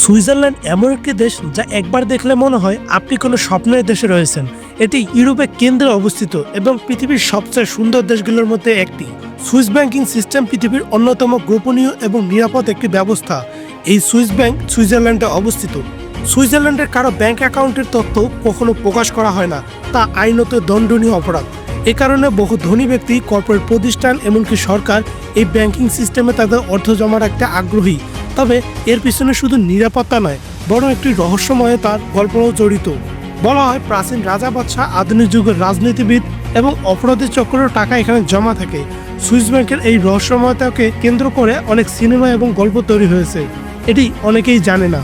Switzerland এমন একটি দেশ যা একবার দেখলে মনে হয় আপনি কোনো স্বপ্নের দেশে রয়েছেন। এটি ইউরোপের কেন্দ্রে অবস্থিত এবং পৃথিবীর সবচেয়ে সুন্দর দেশগুলোর মধ্যে একটি। সুইস ব্যাংকিং সিস্টেম পৃথিবীর অন্যতম গোপনীয় এবং নিরাপদ একটি ব্যবস্থা। এই সুইস ব্যাংক সুইজারল্যান্ডে অবস্থিত। সুইজারল্যান্ডের কারও ব্যাংক অ্যাকাউন্টের তথ্য কখনো প্রকাশ করা হয় না, তা আইনত দণ্ডনীয় অপরাধ। এ কারণে বহু ধনী ব্যক্তি, কর্পোরেট প্রতিষ্ঠান, এমনকি সরকার এই ব্যাংকিং সিস্টেমে তাদের অর্থ জমা রাখতে আগ্রহী তবে এর পিছনে শুধু নিরাপত্তা নয়, বরং একটি রহস্যময় তার গল্পও জড়িত। বলা হয় প্রাচীন রাজা বাদশাহ আধুনিক যুগের রাজনীতিবিদ এবং অপরাধী চক্রের টাকা এখানে জমা থাকে। সুইস ব্যাংকের এই রহস্যময়তাকে কেন্দ্র করে অনেক সিনেমা এবং গল্প তৈরি হয়েছে। এটি অনেকেই জানে না।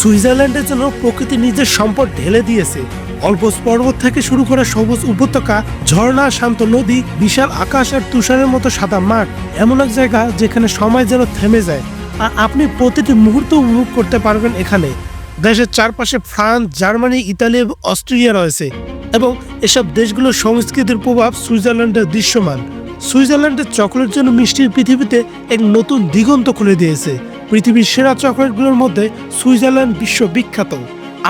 সুইজারল্যান্ডের জন্য প্রকৃতি নিজের সম্পদ ঢেলে দিয়েছে। অল্প পর্বত থেকে শুরু করে সবুজ উপত্যকা, ঝর্ণা, শান্ত নদী, বিশাল আকাশ আর তুষারের মতো সাদা মাঠ, এমন এক জায়গা যেখানে সময় যেন থেমে যায়। আপনি প্রতিটি মুহূর্ত উপভোগ করতে পারবেন এখানে। দেশের চারপাশে ফ্রান্স, জার্মানি, ইতালি এবং অস্ট্রেলিয়া রয়েছে এবং এসব দেশগুলোর সংস্কৃতির প্রভাব সুইজারল্যান্ডের দৃশ্যমান। সুইজারল্যান্ডের চকলেট জন্য মিষ্টির পৃথিবীতে এক নতুন দিগন্ত খুলে দিয়েছে। পৃথিবীর সেরা চকলেটগুলোর মধ্যে সুইজারল্যান্ড বিশ্ববিখ্যাত।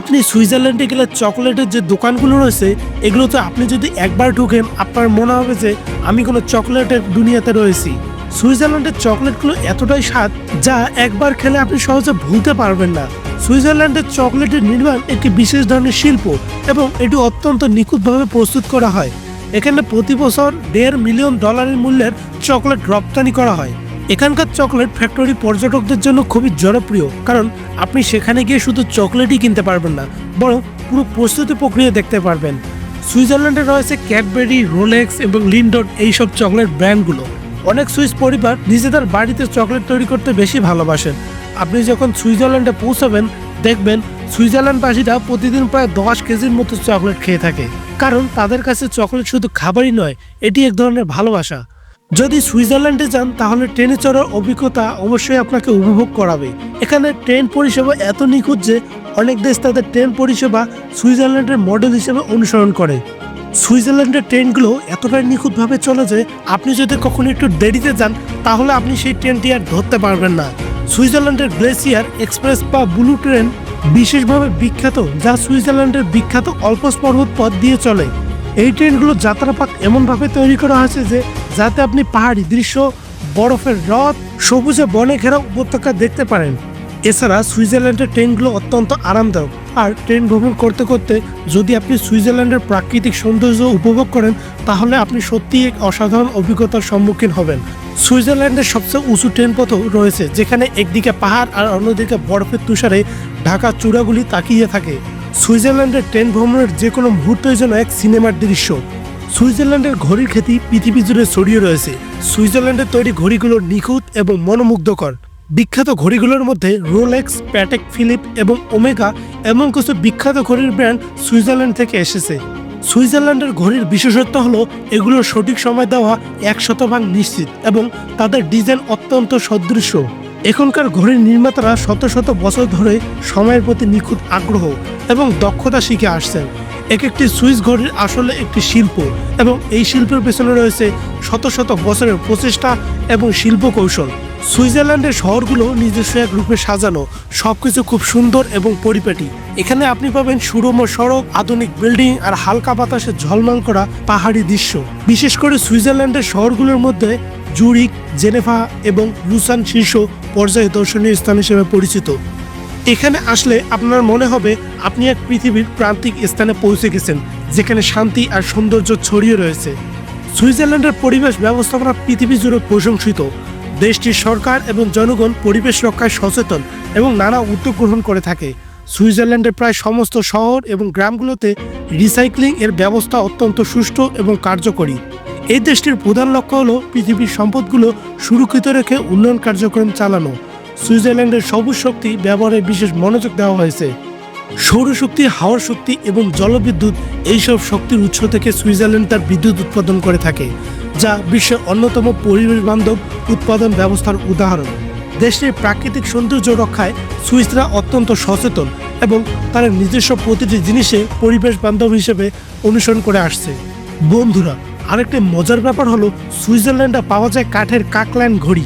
আপনি সুইজারল্যান্ডে গেলে চকলেটের যে দোকানগুলো রয়েছে, এগুলোতে আপনি যদি একবার ঢুকেন, আপনার মনে হবে যে আমি কোনো চকলেটের দুনিয়াতে রয়েছি। সুইজারল্যান্ডের চকলেটগুলো এতটাই স্বাদ যা একবার খেলে আপনি সহজে ভুলতে পারবেন না। সুইজারল্যান্ডের চকলেটের নির্মাণ একটি বিশেষ ধরনের শিল্প এবং এটি অত্যন্ত নিখুঁতভাবে প্রস্তুত করা হয়। এখানে প্রতি বছর দেড় মিলিয়ন ডলারের মূল্যের চকলেট রপ্তানি করা হয়। এখানকার চকলেট ফ্যাক্টরি পর্যটকদের জন্য খুবই জনপ্রিয়, কারণ আপনি সেখানে গিয়ে শুধু চকলেটই কিনতে পারবেন না, বরং পুরো প্রস্তুতি প্রক্রিয়া দেখতে পারবেন। সুইজারল্যান্ডে রয়েছে ক্যাডবেরি, রোলেক্স এবং লিন্ডন এইসব চকলেট ব্র্যান্ডগুলো। অনেক সুইস পরিবার নিজেদের বাড়িতে চকলেট তৈরি করতে বেশি ভালোবাসেন। আপনি যখন সুইজারল্যান্ডে পৌঁছাবেন, দেখবেন সুইজারল্যান্ডবাসীরা প্রতিদিন প্রায় দশ কেজির মতো চকলেট খেয়ে থাকে। কারণ তাদের কাছে চকলেট শুধু খাবারই নয়, এটি এক ধরনের ভালোবাসা। যদি সুইজারল্যান্ডে যান, তাহলে ট্রেনে চড়ার অভিজ্ঞতা অবশ্যই আপনাকে উপভোগ করাবে। এখানে ট্রেন পরিষেবা এত নিখুঁত যে অনেক দেশ তাদের ট্রেন পরিষেবা সুইজারল্যান্ডের মডেল হিসেবে অনুসরণ করে। সুইজারল্যান্ডের ট্রেনগুলো এতটাই নিখুঁতভাবে চলে যে আপনি যদি কখনো একটু দেরিতে যান, তাহলে আপনি সেই ট্রেনটি আর ধরতে পারবেন না। সুইজারল্যান্ডের গ্লেসিয়ার এক্সপ্রেস বা ব্লু ট্রেন বিশেষভাবে বিখ্যাত, যা সুইজারল্যান্ডের বিখ্যাত অল্পস পর্বত পথ দিয়ে চলে। এই ট্রেনগুলো যাত্রাপথ এমনভাবে তৈরি করা হয়েছে যে, যাতে আপনি পাহাড়ি দৃশ্য, বরফের হ্রদ, সবুজে বনে ঘেরা উপত্যকা দেখতে পারেন। এছাড়া সুইজারল্যান্ডের ট্রেনগুলো অত্যন্ত আরামদায়ক। আর ট্রেন ভ্রমণ করতে করতে যদি আপনি সুইজারল্যান্ডের প্রাকৃতিক সৌন্দর্য উপভোগ করেন, তাহলে আপনি সত্যিই এক অসাধারণ অভিজ্ঞতার সম্মুখীন হবেন। সুইজারল্যান্ডের সবচেয়ে উঁচু ট্রেন পথও রয়েছে, যেখানে একদিকে পাহাড় আর অন্যদিকে বরফের তুষারে ঢাকা চূড়াগুলি তাকিয়ে থাকে। সুইজারল্যান্ডের ট্রেন ভ্রমণের যে কোনো মুহূর্তই যেন এক সিনেমার দৃশ্য। সুইজারল্যান্ডের ঘড়ির খ্যাতি পৃথিবী জুড়ে ছড়িয়ে রয়েছে। সুইজারল্যান্ডের তৈরি ঘড়িগুলো নিখুঁত এবং মনোমুগ্ধকর। বিখ্যাত ঘড়িগুলোর মধ্যে রোলেক্স প্যাটেক ফিলিপ এবং ওমেগা এমন কিছু বিখ্যাত ঘড়ির ব্র্যান্ড সুইজারল্যান্ড থেকে এসেছে। সুইজারল্যান্ডের ঘড়ির বিশেষত্ব হলো এগুলোর সঠিক সময় দেওয়া এক শতভাগ নিশ্চিত এবং তাদের ডিজাইন অত্যন্ত সদৃশ্য। এখনকার ঘড়ির নির্মাতারা শত শত বছর ধরে সময়ের প্রতি নিখুঁত আগ্রহ এবং দক্ষতা শিখে আসছেন। এক একটি সুইস ঘড়ির আসলে একটি শিল্প এবং এই শিল্পের পেছনে রয়েছে শত শত বছরের প্রচেষ্টা এবং শিল্প কৌশল সুইজারল্যান্ডের শহরগুলো নিজস্ব এক রূপে সাজানো, সবকিছু খুব সুন্দর এবং পরিপাটি। এখানে আপনি পাবেন সুরম সড়ক, আধুনিক বিল্ডিং আর হালকা বাতাসে ঝলমল করা পাহাড়ি দৃশ্য। বিশেষ করে সুইজারল্যান্ডের শহরগুলোর মধ্যে জুরিক জেনেভা এবং লুসান শীর্ষ পর্যায়ে দর্শনীয় স্থান হিসেবে পরিচিত। এখানে আসলে আপনার মনে হবে আপনি এক পৃথিবীর প্রান্তিক স্থানে পৌঁছে গেছেন, যেখানে শান্তি আর সৌন্দর্য ছড়িয়ে রয়েছে। সুইজারল্যান্ডের পরিবেশ ব্যবস্থাপনা পৃথিবী জুড়ে প্রশংসিত। দেশটির সরকার এবং জনগণ পরিবেশ রক্ষায় সচেতন এবং নানা উদ্যোগ গ্রহণ করে থাকে। সুইজারল্যান্ডের প্রায় সমস্ত শহর এবং গ্রামগুলোতে রিসাইক্লিং এর ব্যবস্থা অত্যন্ত সুষ্ঠু এবং কার্যকরী। এই দেশটির প্রধান লক্ষ্য হল পৃথিবীর সম্পদগুলো সুরক্ষিত রেখে উন্নয়ন কার্যক্রম চালানো। সুইজারল্যান্ডের সবুজ শক্তি ব্যবহারে বিশেষ মনোযোগ দেওয়া হয়েছে। সৌরশক্তি, হাওয়ার শক্তি এবং জলবিদ্যুৎ এইসব শক্তির উৎস থেকে সুইজারল্যান্ড তার বিদ্যুৎ উৎপাদন করে থাকে, যা বিশ্বের অন্যতম পরিবেশ বান্ধব উৎপাদন ব্যবস্থার উদাহরণ। দেশটির প্রাকৃতিক সৌন্দর্য রক্ষায় সুইসরা অত্যন্ত সচেতন এবং তারা নিজস্ব প্রতিটি জিনিসে পরিবেশ বান্ধব হিসেবে অনুসরণ করে আসছে। বন্ধুরা, আরেকটি মজার ব্যাপার হলো, সুইজারল্যান্ডে পাওয়া যায় কাঠের কাকল্যান্ড ঘড়ি।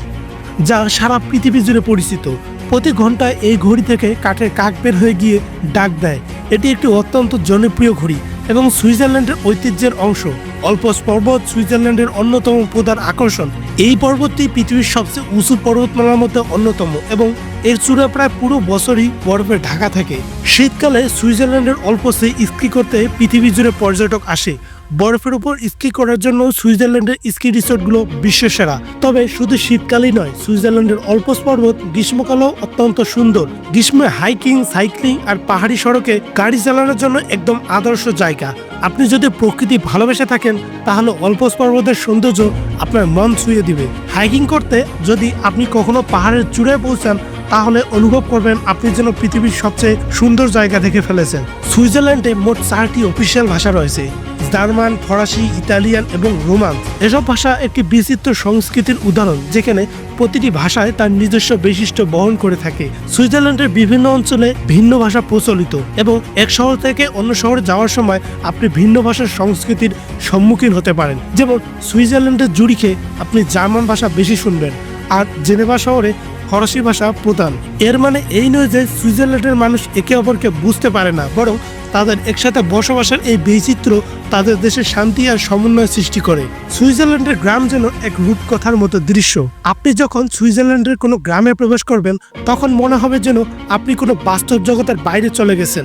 যা সারা পৃথিবী জুড়ে পরিচিত। প্রতি ঘন্টায় এই ঘড়ি থেকে কাঠের কাক বের হয়ে গিয়ে ডাক দেয়। এটি একটি অত্যন্ত জনপ্রিয় ঘড়ি এবং সুইজারল্যান্ডের ঐতিহ্যের অংশ। অল্পস পর্বত সুইজারল্যান্ডের অন্যতম প্রধান আকর্ষণ। এই পর্বতটি পৃথিবীর সবচেয়ে উঁচু পর্বতমালার মধ্যে অন্যতম এবং এর চূড়া প্রায় পুরো বছরই বরফে ঢাকা থাকে। শীতকালে সুইজারল্যান্ডের অল্পসে স্কি করতে পৃথিবী জুড়ে পর্যটক আসে। বরফের উপর স্কি করার জন্য সুইজারল্যান্ডের স্কি রিসোর্টগুলো বিশ্বের সেরা তবে শুধু শীতকালই নয়, সুইজারল্যান্ডের অল্পস পর্বত গ্রীষ্মকালও অত্যন্ত সুন্দর। গ্রীষ্মে হাইকিং, সাইক্লিং আর পাহাড়ি সড়কে গাড়ি চালানোর জন্য একদম আদর্শ জায়গা। আপনি যদি প্রকৃতি ভালোবেসে থাকেন, তাহলে অল্পস পর্বতের সৌন্দর্য আপনার মন ছুঁয়ে দিবে। হাইকিং করতে যদি আপনি কখনো পাহাড়ের চূড়ায় পৌঁছান তাহলে অনুভব করবেন আপনি যেন পৃথিবীর সবচেয়ে সুন্দর জায়গা দেখে ফেলেছেন। সুইজারল্যান্ডে মোট চারটি অফিসিয়াল ভাষা রয়েছে, জার্মান, ফরাসি, ইতালিয়ান এবং রোমান। এসব ভাষা একটি বিচিত্র সংস্কৃতির উদাহরণ, যেখানে প্রতিটি ভাষায় তার নিজস্ব বৈশিষ্ট্য বহন করে থাকে। সুইজারল্যান্ডের বিভিন্ন অঞ্চলে ভিন্ন ভাষা প্রচলিত এবং এক শহর থেকে অন্য শহরে যাওয়ার সময় আপনি ভিন্ন ভাষার সংস্কৃতির সম্মুখীন হতে পারেন। যেমন সুইজারল্যান্ডের জুরিখে আপনি জার্মান ভাষা বেশি শুনবেন, আর জেনেভা শহরে ফরাসি ভাষা প্রধান এর মানে এই নয় যে সুইজারল্যান্ডের মানুষ একে অপরকে বুঝতে পারে না, বরং তাদের একসাথে বসবাসের এই বৈচিত্র্য তাদের দেশে শান্তি আর সমন্বয় সৃষ্টি করে। সুইজারল্যান্ডের গ্রাম যেন এক রূপকথার মতো দৃশ্য। আপনি যখন সুইজারল্যান্ডের কোনো গ্রামে প্রবেশ করবেন, তখন মনে হবে যেন আপনি কোনো বাস্তব জগতের বাইরে চলে গেছেন।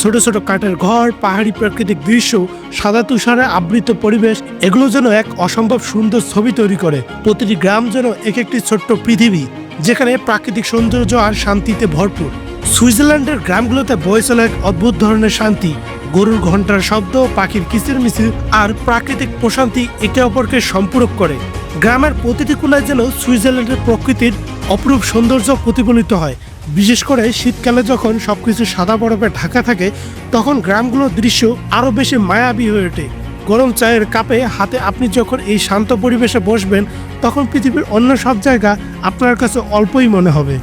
ছোট ছোট কাঠের ঘর, পাহাড়ি প্রাকৃতিক দৃশ্য, সাদা তুষারে আবৃত পরিবেশ, এগুলো যেন এক অসম্ভব সুন্দর ছবি তৈরি করে। প্রতিটি গ্রাম যেন এক একটি ছোট্ট পৃথিবী। যেখানে প্রাকৃতিক সৌন্দর্য আর শান্তিতে ভরপুর। সুইজারল্যান্ডের গ্রামগুলোতে বয়ে চলে এক অদ্ভুত ধরনের শান্তি। গরুর ঘণ্টার শব্দ, পাখির কিচির মিচির আর প্রাকৃতিক প্রশান্তি একে অপরকে সম্পূরক করে। গ্রামের প্রতিটি কুলায় যেন সুইজারল্যান্ডের প্রকৃতির অপরূপ সৌন্দর্য প্রতিফলিত হয়। বিশেষ করে শীতকালে যখন সবকিছু সাদা বরফে ঢাকা থাকে, তখন গ্রামগুলোর দৃশ্য আরও বেশি মায়াবী হয়ে ওঠে। গরম চায়ের কাপে হাতে আপনি যখন এই শান্ত পরিবেশে বসবেন, তখন পৃথিবীর অন্য সব জায়গা আপনার কাছে অল্পই মনে হবে।